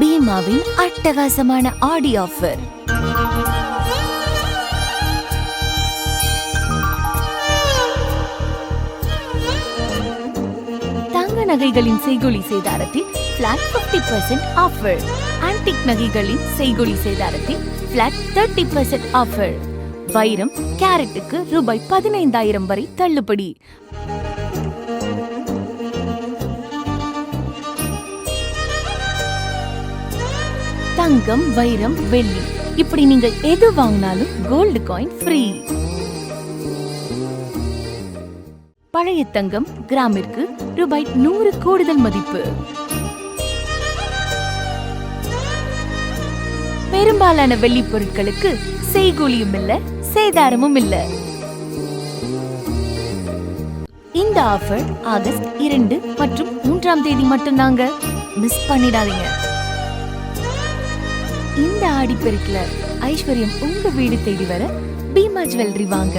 பீமாவின் அட்டகாசமான ஆடி ஆஃபர் தங்க நகைகளின் செய்கொலி சேதாரத்தில் பிளாட் 50% பர்சன்ட் ஆஃபர் ஆன்டிக் நகைகளின் செய்கொலி சேதாரத்தில் பிளாட் தேர்ட்டி பர்சன்ட் ஆஃபர் வைரம் கேரட்டுக்கு ரூபாய் பதினைந்தாயிரம் வரை தள்ளுபடி. தங்கம் வைரம் வெள்ளி. இப்படி நீங்கள் எது வாங்கினாலும் கோல்டு காயின் ஃப்ரீ பழைய தங்கம் கிராமிற்கு ரூபாய் நூறு கூடுதல் மதிப்பு. பெரும்பாலான வெள்ளி பொருட்களுக்கு செய்கூலியும் இல்ல சேதாரமும் இல்ல. இந்த ஆஃபர் ஆகஸ்ட் இரண்டு மற்றும் மூன்றாம் தேதி மட்டும்தாங்க. மிஸ் பண்ணிடாதீங்க. இந்த ஆடிப்பெருக்கில் ஐஸ்வர்யம் உங்க வீடு தேடி வர பீமா ஜுவல்லரி வாங்க.